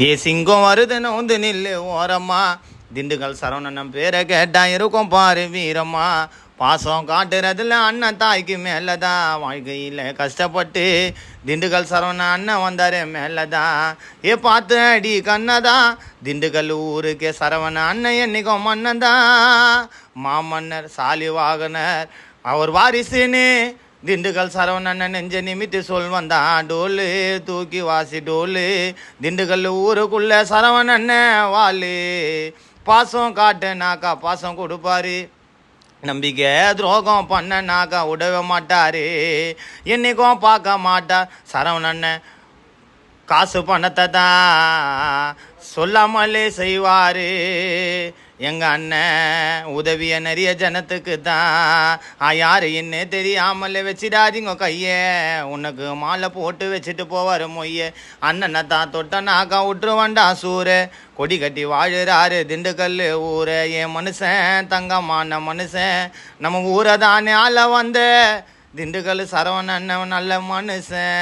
ஏ சிங்கம் வருதுன்னு வந்து நில்லு ஓரம்மா. திண்டுக்கல் சரவணன் பேரை கேட்டா இருக்கும் பாரு வீரம்மா. பாசம் காட்டுறதுல அண்ணன் தாய்க்கு மேலதான் வாழ்க்கையில் கஷ்டப்பட்டு திண்டுக்கல் சரவண அண்ணன் வந்தாரு மேலதான் ஏ பார்த்து அடி கண்ணதான் திண்டுக்கல் ஊருக்கே சரவண அண்ணன் என்னைக்கும் மன்னன்தான் மாமன்னர் சாலி வாகனர் அவர் வாரிசுன்னு திண்டுக்கல் சரவணன் நெஞ்ச நிமித்து சொல் வந்தான் டோலு தூக்கி வாசி டோலு. திண்டுக்கல் ஊருக்குள்ள சரவணன் வாலு. பாசம் காட்டுனாக்கா பாசம் கொடுப்பாரு. நம்பிக்கை துரோகம் பண்ணனாக்கா உடவே மாட்டாரு. என்னைக்கும் பார்க்க மாட்டார் சரவணன். காசு பணத்தை தான் சொல்லாமலே செய்வார். எங்கள் அண்ணன் உதவிய நிறைய ஜனத்துக்கு தான் யார் என்ன தெரியாமல் வச்சிடாதீங்க கையே. உனக்கு மாலை போட்டு வச்சுட்டு போவார் மொய்ய. அண்ணனை தான் தொட்டனாக்கா விட்டுருவான்டா சூரு. கொடி கட்டி வாழுறாரு திண்டுக்கல் ஊரை. என் மனுஷன் தங்கமான மனுஷன். நம்ம ஊரை தானே ஆள வந்த. திண்டுக்கல் சரவணன் நல்ல மனுஷன்.